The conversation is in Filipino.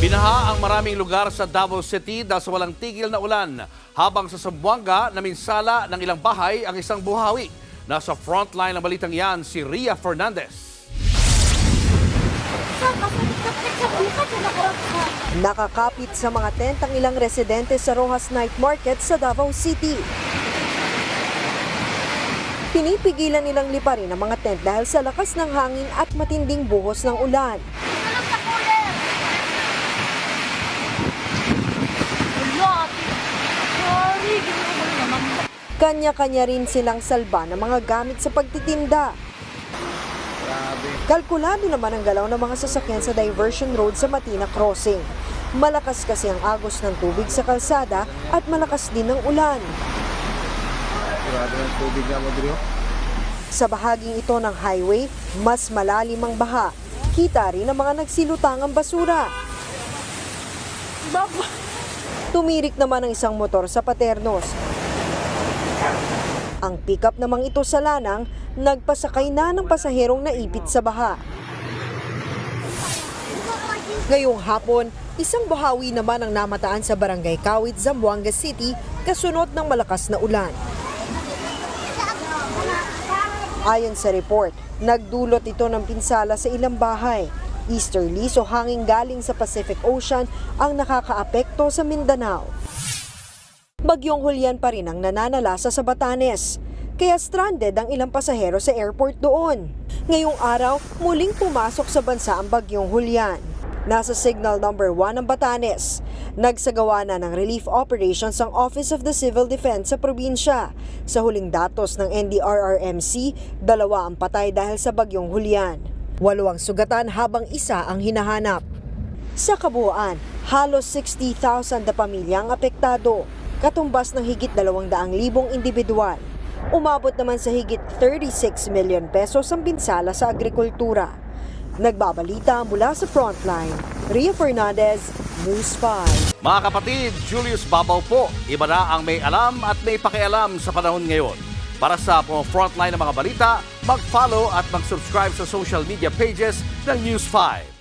Binaha ang maraming lugar sa Davao City dahil sa walang tigil na ulan. Habang sa Zamboanga, naminsala ng ilang bahay ang isang buhawi. Nasa frontline ng balitang yan si Ria Fernandez. Nakakapit sa mga tent ang ilang residente sa Rojas Night Market sa Davao City. Pinipigilan nilang liparin ang mga tent dahil sa lakas ng hangin at matinding buhos ng ulan. Kanya-kanya rin silang salba ng mga gamit sa pagtitinda. Kalkulado naman ang galaw ng mga sasakyan sa diversion road sa Matina Crossing. Malakas kasi ang agos ng tubig sa kalsada at malakas din ang ulan. Grabe ng tubig nga mo dito. Sa bahaging ito ng highway, mas malalim ang baha. Kita rin ang mga nagsilutangang basura. Tumirik naman ang isang motor sa Paternos. Ang pickup namang ito sa Lanang, nagpasakay na ng pasaherong naipit sa baha. Ngayong hapon, isang bahawi naman ang namataan sa Barangay Kawit, Zamboanga City kasunod ng malakas na ulan. Ayon sa report, nagdulot ito ng pinsala sa ilang bahay. Easterlies o hanging galing sa Pacific Ocean ang nakakaapekto sa Mindanao. Bagyong Hulyan pa rin ang nananalasa sa Batanes. Kaya stranded ang ilang pasahero sa airport doon. Ngayong araw, muling pumasok sa bansa ang Bagyong Hulyan. Nasa signal number 1 ang Batanes. Nagsagawa na ng relief operations ang Office of the Civil Defense sa probinsya. Sa huling datos ng NDRRMC, dalawa ang patay dahil sa Bagyong Hulyan. Walo sugatan habang isa ang hinahanap. Sa kabuuan, halos 60,000 na pamilya ang apektado, katumbas ng higit 200,000 individual. Umabot naman sa higit 36 million pesos ang pinsala sa agrikultura. Nagbabalita mula sa Frontline, Ria Fernandez, News 5. Mga kapatid, Julius Babaw po. Iba na ang may alam at may pakialam sa panahon ngayon. Para sa frontline ng mga balita, mag-follow at mag-subscribe sa social media pages ng News 5.